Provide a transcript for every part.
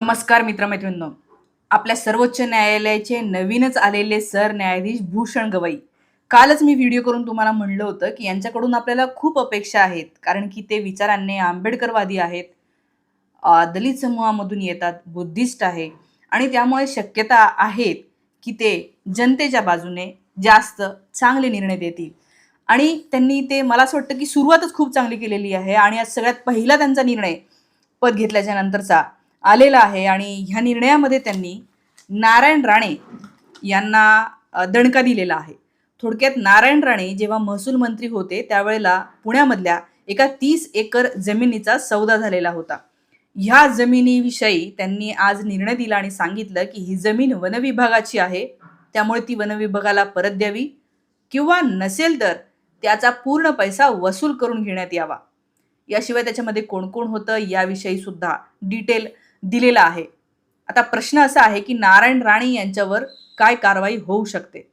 नमस्कार मित्रमैत्रिणींनो. आपल्या सर्वोच्च न्यायालयाचे नवीनच आलेले सर न्यायाधीश भूषण गवई. कालच मी व्हिडिओ करून तुम्हाला म्हणलं होतं की यांच्याकडून आपल्याला खूप अपेक्षा आहेत कारण की ते विचारांनी आंबेडकरवादी आहेत. दलित समूहामधून येतात बुद्धिस्ट आहे आणि त्यामुळे शक्यता आहेत की ते जनतेच्या बाजूने जास्त चांगले निर्णय देतील. आणि त्यांनी ते मला असं वाटतं की सुरुवातच खूप चांगली केलेली आहे आणि आज सगळ्यात पहिला त्यांचा निर्णय पद घेतल्याच्या नंतरचा आलेला आहे आणि ह्या निर्णयामध्ये त्यांनी नारायण राणे यांना दणका दिलेला आहे. थोडक्यात नारायण राणे जेव्हा महसूल मंत्री होते त्यावेळेला पुण्यामधल्या एका तीस एकर जमिनीचा सौदा झालेला होता. ह्या जमिनीविषयी त्यांनी आज निर्णय दिला आणि सांगितलं की ही जमीन वनविभागाची आहे त्यामुळे ती वनविभागाला परत द्यावी किंवा नसेल तर त्याचा पूर्ण पैसा वसूल करून घेण्यात यावा. याशिवाय त्याच्यामध्ये कोण कोण होतं याविषयी सुद्धा डिटेल दिलेला आहे. आता प्रश्न असा आहे की नारायण राणे यांच्यावर काय कारवाई होऊ शकते?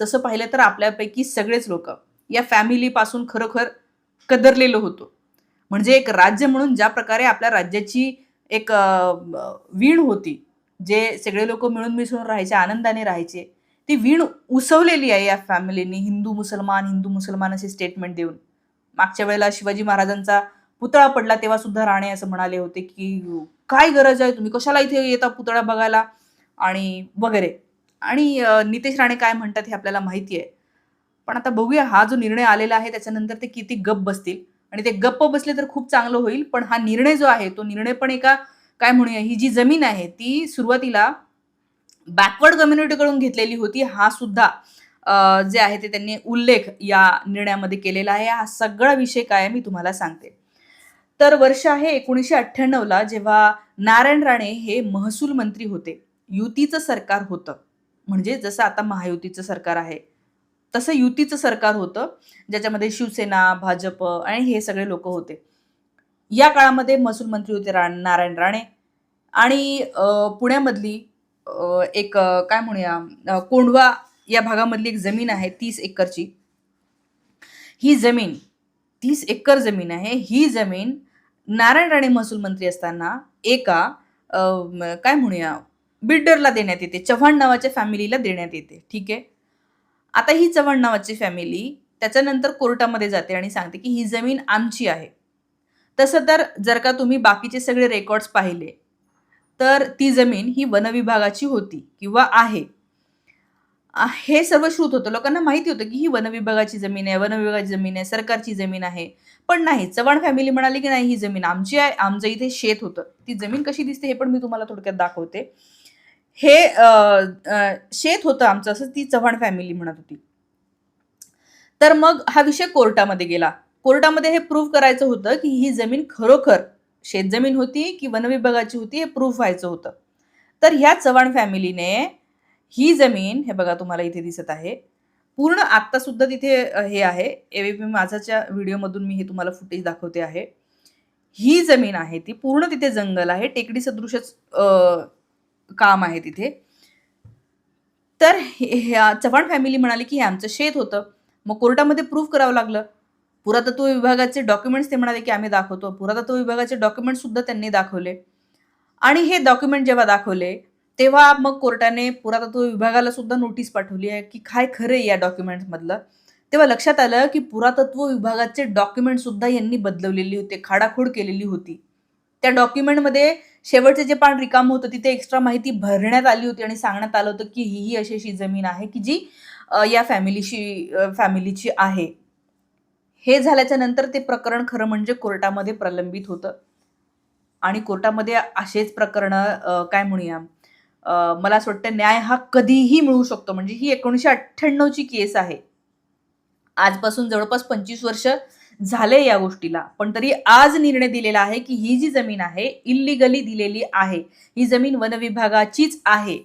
तसं पाहिलं तर आपल्यापैकी सगळेच लोक या फॅमिलीपासून खरोखर कदरलेलो होतो. म्हणजे एक राज्य म्हणून ज्या प्रकारे आपल्या राज्याची एक वीण होती जे सगळे लोक मिळून मिसळून राहायचे आनंदाने राहायचे ती वीण उसवलेली आहे या फॅमिलीने हिंदू मुसलमान हिंदू मुसलमान असे स्टेटमेंट देऊन. मागच्या वेळेला शिवाजी महाराजांचा पुतळा पडला तेव्हा सुद्धा राणे असं म्हणाले होते की काय गरज आहे? तुम्ही कशाला इथे येता पुतळा बघायला? आणि वगैरे. आणि नितेश राणे काय म्हणतात हे आपल्याला माहिती आहे. पण आता बघूया हा जो निर्णय आलेला आहे त्याच्यानंतर ते किती गप्प बसतील. आणि ते गप्प बसले तर खूप चांगलं होईल पण हा निर्णय जो आहे तो निर्णय पण एका काय म्हणूया ही जी जमीन आहे ती सुरुवातीला बॅकवर्ड कम्युनिटीकडून घेतलेली होती. हा सुद्धा जे आहे ते त्यांनी उल्लेख या निर्णयामध्ये केलेला आहे. हा सगळा विषय काय मी तुम्हाला सांगते. तर वर्ष आहे एकोणीसशे अठ्ठ्याण्णवला जेव्हा नारायण राणे हे महसूल मंत्री होते. युतीचं सरकार होतं. म्हणजे जसं आता महायुतीचं सरकार आहे तसं युतीचं सरकार होतं ज्याच्यामध्ये शिवसेना भाजप आणि हे सगळे लोक होते. या काळामध्ये महसूल मंत्री होते रा नारायण राणे. आणि पुण्यामधली एक काय म्हणूया कोंढवा या भागामधली एक जमीन आहे तीस एकरची. ही जमीन तीस एकर जमीन आहे. ही जमीन नारायण राणे महसूल मंत्री असताना एका काय म्हणूया बिल्डरला देण्यात येते. चव्हाण नावाच्या फॅमिलीला देण्यात येते. ठीक आहे? आता ही चव्हाण नावाची फॅमिली त्याच्यानंतर कोर्टामध्ये जाते आणि सांगते की ही जमीन आमची आहे. तसं तर जर का तुम्ही बाकीचे सगळे रेकॉर्ड्स पाहिले तर ती जमीन ही वनविभागाची होती किंवा आहे. हे सर्व श्रुत होतं. लोकांना माहिती होतं की ही वनविभागाची जमीन आहे वनविभागाची जमीन आहे सरकारची जमीन आहे. पण नाही चव्हाण फॅमिली म्हणाली की नाही ही जमीन आमची आहे आमचं इथे शेत होतं. ती जमीन कशी दिसते हे पण मी तुम्हाला थोडक्यात दाखवते. हे शेत होतं आमचं असं ती चव्हाण फॅमिली म्हणत होती. तर मग हा विषय कोर्टामध्ये गेला. कोर्टामध्ये हे प्रूव्ह करायचं होतं की ही जमीन खरोखर शेतजमीन होती की वनविभागाची होती हे प्रूव्ह व्हायचं होतं. तर ह्या चव्हाण फॅमिलीने ही जमीन हे बघा तुम्हाला इथे दिसत आहे पूर्ण आत्ता सुद्धा तिथे हे आहे. एबीपी माझाच्या व्हिडिओमधून मी हे तुम्हाला फुटेज दाखवते आहे. ही जमीन आहे ती पूर्ण तिथे जंगल आहे टेकडी सदृशच काम आहे तिथे. तर हे- ह्या चव्हाण फॅमिली म्हणाली की हे आमचं शेत होतं. मग कोर्टामध्ये प्रूफ करावं लागलं. पुरातत्व विभागाचे डॉक्युमेंट्स ते म्हणाले की आम्ही दाखवतो. पुरातत्व विभागाचे डॉक्युमेंट्स सुद्धा त्यांनी दाखवले. आणि हे डॉक्युमेंट जेव्हा दाखवले तेव्हा मग कोर्टाने पुरातत्व विभागाला सुद्धा नोटीस पाठवली आहे की काय खरं आहे या डॉक्युमेंट्समधलं. तेव्हा लक्षात आलं की पुरातत्व विभागाचे डॉक्युमेंट सुद्धा यांनी बदलवलेली होते खाडाखोड केलेली होती. त्या डॉक्युमेंटमध्ये शेवटचे जे पान रिकाम होतं तिथे एक्स्ट्रा माहिती भरण्यात आली होती आणि सांगण्यात आलं होतं की ही ही अशी अशी जमीन आहे की जी या फॅमिलीशी फॅमिलीची आहे. हे झाल्याच्यानंतर ते प्रकरण खरं म्हणजे कोर्टामध्ये प्रलंबित होतं. आणि कोर्टामध्ये असेच प्रकरणं काय म्हणूया? मला असं वाटतं न्याय हा कधीही मिळू शकतो. म्हणजे ही एकोणीसशे अठ्ठ्याण्णवची केस आहे. आजपासून जवळपास पंचवीस वर्ष झाले या गोष्टीला. पण तरी आज निर्णय दिलेला आहे की ही जी जमीन आहे इल्लिगली दिलेली आहे ही जमीन वनविभागाचीच आहे.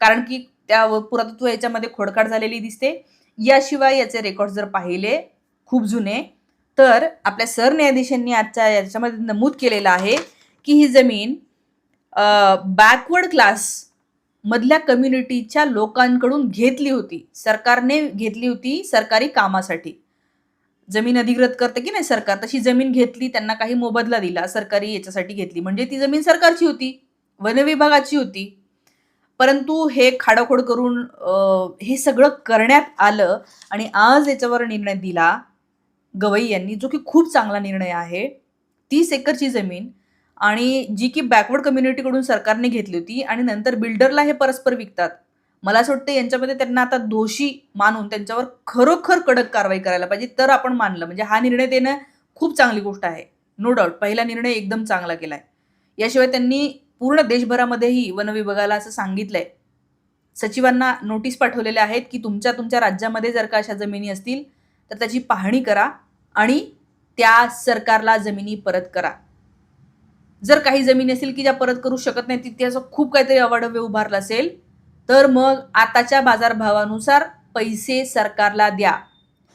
कारण की त्या व- पुरातत्व याच्यामध्ये खोडकाड झालेली दिसते. याशिवाय याचे रेकॉर्ड जर पाहिले खूप जुने तर आपल्या सरन्यायाधीशांनी आजच्या याच्यामध्ये नमूद केलेलं आहे की ही जमीन बॅकवर्ड क्लास मधल्या कम्युनिटीच्या लोकांकडून घेतली होती. सरकारने घेतली होती सरकारी कामासाठी. जमीन अधिग्रत करते की नाही सरकार? तशी जमीन घेतली त्यांना काही मोबदला दिला सरकारी याच्यासाठी घेतली. म्हणजे ती जमीन सरकारची होती वनविभागाची होती. परंतु हे खाडाखोड करून हे सगळं करण्यात आलं आणि आज याच्यावर निर्णय दिला गवई यांनी जो की खूप चांगला निर्णय आहे. तीस एकरची जमीन आणि जी की बॅकवर्ड कम्युनिटीकडून सरकारने घेतली होती आणि नंतर बिल्डरला हे परस्पर विकतात. मला असं वाटतं यांच्यामध्ये त्यांना आता दोषी मानून त्यांच्यावर खरोखर कडक कारवाई करायला पाहिजे तर आपण मानलं. म्हणजे हा निर्णय देणं खूप चांगली गोष्ट आहे. नो डाऊट पहिला निर्णय एकदम चांगला केला आहे याशिवाय त्यांनी पूर्ण देशभरामध्येही वनविभागाला असं असं सांगितलंय. सचिवांना नोटीस पाठवलेल्या आहेत की तुमच्या तुमच्या राज्यामध्ये जर का अशा जमिनी असतील तर त्याची पाहणी करा आणि त्या सरकारला जमिनी परत करा. जर काही जमीन असेल की ज्या परत करू शकत नाही तिथे असं खूप काहीतरी अवाढव्य उभारलं असेल तर मग आताच्या बाजारभावानुसार पैसे सरकारला द्या.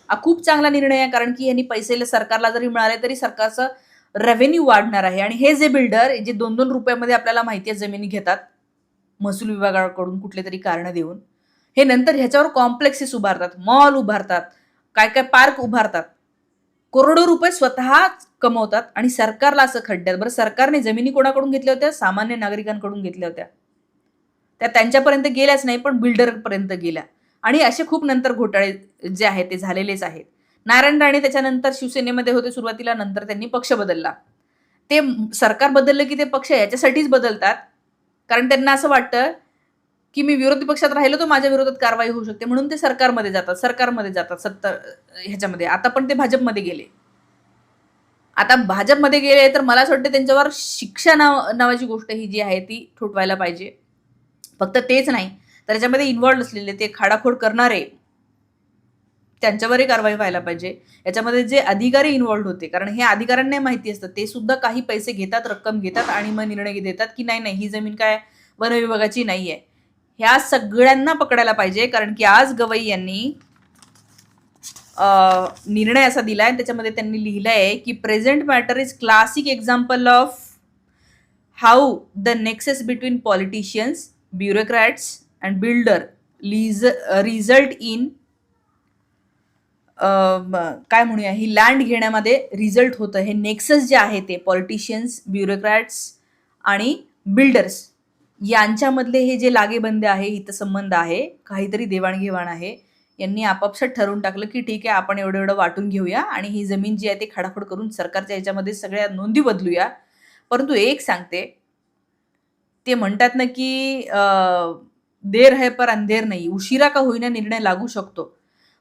हा खूप चांगला निर्णय आहे कारण की यांनी पैसे सरकारला जरी मिळाले तरी सरकारचं रेव्हेन्यू वाढणार आहे. आणि हे जे बिल्डर जे दोन दोन रुपयामध्ये आपल्याला माहिती आहे जमिनी घेतात महसूल विभागाकडून कुठले तरी कारण देऊन हे नंतर ह्याच्यावर कॉम्प्लेक्सेस उभारतात मॉल उभारतात काय काय पार्क उभारतात करोडो रुपये स्वतः कमवतात आणि सरकारला असं खड्ड्यात. बरं सरकारने जमिनी कोणाकडून घेतल्या होत्या? सामान्य नागरिकांकडून घेतल्या होत्या. त्या त्यांच्यापर्यंत गेल्याच नाही पण बिल्डरपर्यंत गेल्या. आणि असे खूप नंतर घोटाळे जे आहेत ते झालेलेच आहेत. नारायण राणे त्याच्यानंतर शिवसेनेमध्ये होते सुरुवातीला नंतर त्यांनी पक्ष बदलला. ते सरकार बदललं की ते पक्ष याच्यासाठीच बदलतात. कारण त्यांना असं वाटतं की मी विरोधी पक्षात राहिलो तर माझ्या विरोधात कारवाई होऊ शकते. म्हणून ते सरकारमध्ये जातात सरकारमध्ये जातात सत्तर ह्याच्यामध्ये. आता पण ते भाजपमध्ये गेले. आता भाजपमध्ये गेले तर मला असं वाटतं त्यांच्यावर शिक्षा नाव नावाची गोष्ट ही जी आहे ती ठोठवायला पाहिजे. फक्त तेच नाही तर याच्यामध्ये इन्व्हॉल्ड असलेले ते खाडाखोड करणारे त्यांच्यावरही कारवाई व्हायला पाहिजे. याच्यामध्ये जे अधिकारी इन्व्हॉल्ड होते कारण हे अधिकाऱ्यांना माहिती असतं ते सुद्धा काही पैसे घेतात रक्कम घेतात आणि मग निर्णय देतात की नाही नाही ही जमीन काय वन विभागाची नाही आहे ह्या सगळ्यांना पकडायला पाहिजे कारण की आज गवई यांनी निर्णय असा दिलाय त्याच्यामध्ये त्यांनी लिहिलंय की present matter is classic example of how the nexus between politicians bureaucrats and builder lease result in काय म्हणूया ही लँड घेण्यामध्ये रिझल्ट होतं. हे नेक्सस जे आहे ते पॉलिटिशियन्स ब्युरोक्रॅट्स आणि बिल्डर्स यांच्यामधले हे जे लागेबंदे आहे हितसंबंध आहे काहीतरी देवाणघेवाण आहे यांनी आपापसात ठरवून टाकलं की ठीक आहे आपण एवढं एवढं वाटून घेऊया आणि ही जमीन जी आहे ती खाडाखोड करून सरकारच्या याच्यामध्ये सगळ्या नोंदी बदलूया. परंतु एक सांगते ते म्हणतात ना की देर है पर अंधेर नाही उशिरा का होईना निर्णय लागू शकतो.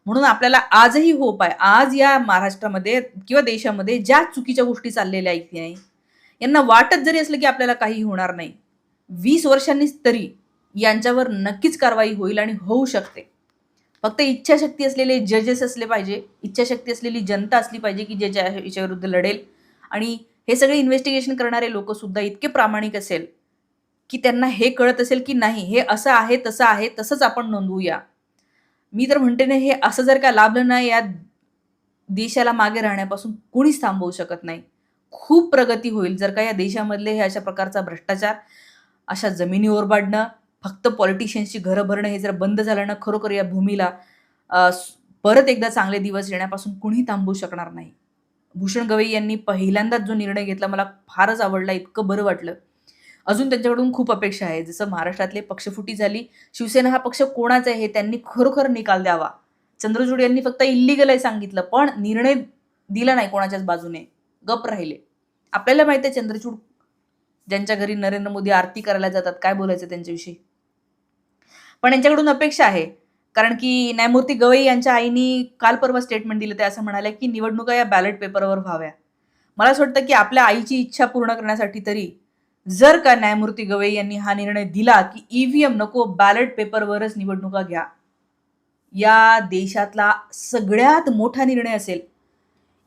म्हणून आपल्याला आजही होप आहे आज या महाराष्ट्रामध्ये किंवा देशामध्ये ज्या चुकीच्या गोष्टी चाललेल्या आहेत नाही यांना वाटत जरी असलं की आपल्याला काही होणार नाही वीस वर्षांनी तरी यांच्यावर नक्कीच कारवाई होईल आणि होऊ शकते. फक्त इच्छाशक्ती असलेले जजेस असले पाहिजे इच्छाशक्ती असलेली जनता असली पाहिजे की जे ज्या याच्याविरुद्ध लढेल. आणि हे सगळे इन्व्हेस्टिगेशन करणारे लोक सुद्धा इतके प्रामाणिक असेल की त्यांना हे कळत असेल की नाही हे असं आहे तसं आहे तसंच आपण नोंदवूया. मी तर म्हणते ना हे असं जर का लाभलं नाही या देशाला मागे राहण्यापासून कोणीच थांबवू शकत नाही. खूप प्रगती होईल जर का या देशामधले हे अशा प्रकारचा भ्रष्टाचार अशा जमिनी ओरबाडणं फक्त पॉलिटिशियन्सची घरं भरणं हे जर बंद झालं ना खरोखर या भूमीला परत एकदा चांगले दिवस येण्यापासून कुणी थांबवू शकणार नाही. भूषण गवई यांनी पहिल्यांदाच जो निर्णय घेतला मला फारच आवडला इतकं बरं वाटलं. अजून त्यांच्याकडून खूप अपेक्षा आहे. जसं महाराष्ट्रातले पक्षफुटी झाली शिवसेना हा पक्ष कोणाचा आहे हे त्यांनी खरोखर निकाल द्यावा. चंद्रचूड यांनी फक्त इल्लिगल आहे सांगितलं पण निर्णय दिला नाही कोणाच्याच बाजूने. गप राहिले. आपल्याला माहिती आहे चंद्रचूड ज्यांच्या घरी नरेंद्र मोदी आरती करायला जातात काय बोलायचं त्यांच्याविषयी? पण यांच्याकडून अपेक्षा आहे. कारण की न्यायमूर्ती गवई यांच्या आईनी काल परवा स्टेटमेंट दिलं ते असं म्हणाले की निवडणुका या बॅलेट पेपरवर व्हाव्या. मला असं वाटतं की आपल्या आईची इच्छा पूर्ण करण्यासाठी तरी जर का न्यायमूर्ती गवई यांनी हा निर्णय दिला की ईव्हीएम नको बॅलेट पेपरवरच निवडणुका घ्या. या देशातला सगळ्यात मोठा निर्णय असेल.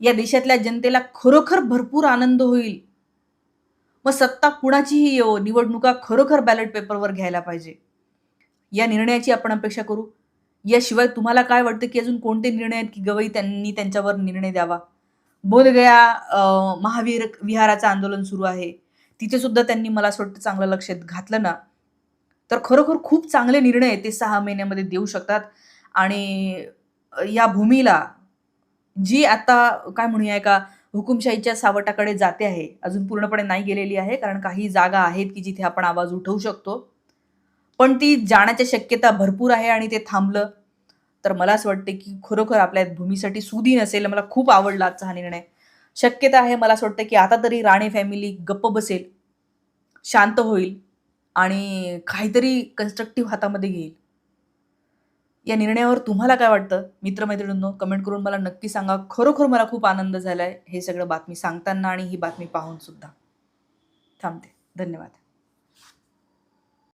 या देशातल्या जनतेला खरोखर भरपूर आनंद होईल. मग सत्ता कुणाचीही येवो निवडणुका खरोखर बॅलेट पेपरवर घ्यायला पाहिजे? या निर्णयाची आपण अपेक्षा करू? याशिवाय तुम्हाला काय वाटतं की अजून कोणते निर्णय आहेत की गवई त्यांनी त्यांच्यावर निर्णय द्यावा? बोधगया महावीर विहाराचं आंदोलन सुरू आहे. तिथे सुद्धा त्यांनी मला असं वाटतं चांगलं लक्ष घातलं ना? तर खरोखर खूप चांगले निर्णय ते सहा महिन्यामध्ये देऊ शकतात. आणि या भूमीला जी आता काय म्हणूया का हुकुमशाहीच्या सावटाकडे जाते आहे. अजून पूर्णपणे नाही गेलेली आहे कारण काही जागा आहेत की जिथे आपण आवाज उठवू शकतो. पण ती जाण्याच्या शक्यता भरपूर आहे आणि ते थांबलं. तर मला असं वाटते की खरोखर आपल्या भूमीसाठी सुदी नसेल मला खूप आवडला आजचा हा निर्णय. शक्यता आहे मला असं वाटतं की आता तरी राणे फॅमिली गप्प बसेल शांत होईल आणि काहीतरी कन्स्ट्रक्टिव्ह हातामध्ये घेईल. या निर्णयावर तुम्हाला काय वाटतं? मित्रमैत्रिणींनो कमेंट करून मला नक्की सांगा. खरोखर मला खूप आनंद झाला आहे हे सगळं बातमी सांगताना आणि ही बातमी पाहून सुद्धा. थांबते. धन्यवाद.